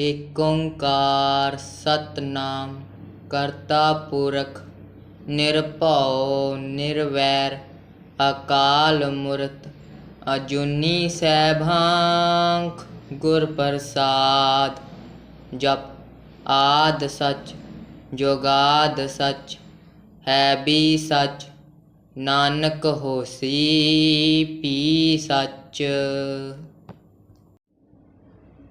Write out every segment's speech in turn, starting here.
ਏਕ ਓੰਕਾਰ ਸਤਨਾਮ, ਕਰਤਾ ਪੁਰਖ, ਨਿਰਭਉ, ਨਿਰਵੈਰ, ਅਕਾਲ ਮੂਰਤ, ਅਜੂਨੀ ਸੈਭਾਂਖ, ਗੁਰ ਪ੍ਰਸਾਦ, ਜਪ ਆਦ ਸਚ ਜੋਗਾਦ ਸਚ, ਹੈ ਵੀ ਸਚ, ਨਾਨਕ ਹੋਸੀ ਪੀ ਸਚ।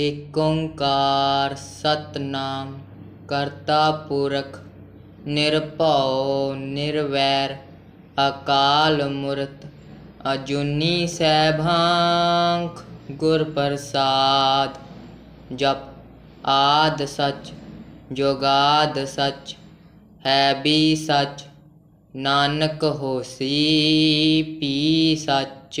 ਏਕ ਓੰਕਾਰ ਸਤਨਾਮ, ਕਰਤਾ ਪੁਰਖ, ਨਿਰਭਉ, ਨਿਰਵੈਰ, ਅਕਾਲ ਮੂਰਤ, ਅਜੂਨੀ ਸੈਭਾਂਖ, ਗੁਰ ਪ੍ਰਸਾਦ, ਜਪ ਆਦ ਸਚ ਜੋਗਾਦ ਸਚ, ਹੈ ਵੀ ਸਚ, ਨਾਨਕ ਹੋਸੀ ਪੀ ਸਚ।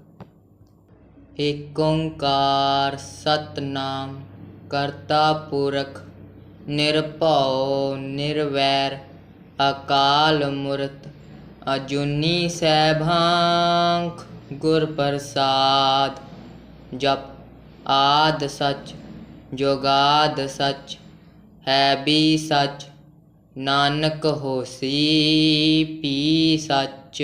ਏਕ ਓੰਕਾਰ ਸਤਨਾਮ, ਕਰਤਾ ਪੁਰਖ, ਨਿਰਭਉ, ਨਿਰਵੈਰ, ਅਕਾਲ ਮੂਰਤ, ਅਜੂਨੀ ਸੈਭਾਂਖ, ਗੁਰ ਪ੍ਰਸਾਦ, ਜਪ ਆਦ ਸਚ ਜੋਗਾਦ ਸਚ, ਹੈ ਵੀ ਸਚ, ਨਾਨਕ ਹੋਸੀ ਪੀ ਸੱਚ।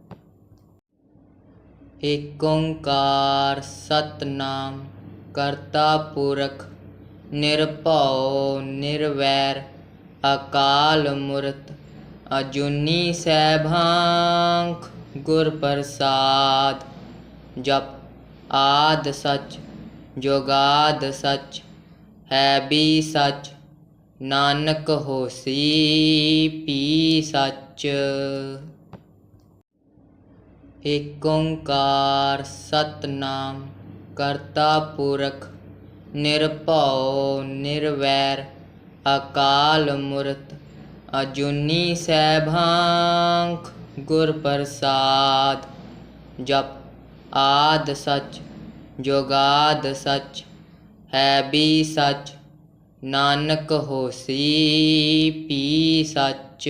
ਏਕ ਓੰਕਾਰ ਸਤਨਾਮ, ਕਰਤਾ ਪੁਰਖ, ਨਿਰਭਉ, ਨਿਰਵੈਰ, ਅਕਾਲ ਮੂਰਤ, ਅਜੂਨੀ ਸੈਭਾਂਖ, ਗੁਰ ਪ੍ਰਸਾਦ, ਜਪ ਆਦ ਸਚ ਜੋਗਾਦ ਸਚ, ਹੈ ਵੀ ਸਚ, ਨਾਨਕ ਹੋਸੀ ਪੀ ਸਚ। ਏਕ ਓੰਕਾਰ ਸਤਨਾਮ, ਕਰਤਾ ਪੁਰਖ, ਨਿਰਭਉ, ਨਿਰਵੈਰ, ਅਕਾਲ ਮੂਰਤ, ਅਜੂਨੀ ਸੈਭਾਂਖ ਗੁਰ ਪ੍ਰਸਾਦ ਜਪ ਆਦ ਸਚ, ਜੋਗਾਦ ਸਚ, ਹੈ ਵੀ ਸਚ, ਨਾਨਕ ਹੋਸੀ ਪੀ ਸਚ।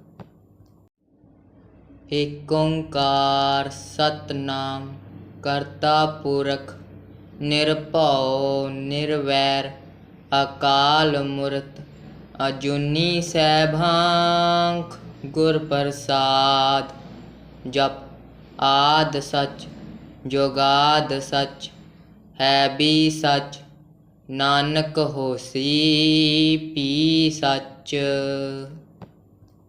ਏਕ ਓੰਕਾਰ ਸਤਨਾਮ, ਕਰਤਾ ਪੁਰਖ, ਨਿਰਭਉ, ਨਿਰਵੈਰ, ਅਕਾਲ ਮੂਰਤ, ਅਜੂਨੀ ਸੈਭਾਂਖ, ਗੁਰ ਪ੍ਰਸਾਦ, ਜਪ ਆਦ ਸਚ ਜੋਗਾਦ ਸਚ, ਹੈ ਵੀ ਸਚ, ਨਾਨਕ ਹੋਸੀ ਪੀ ਸਚ।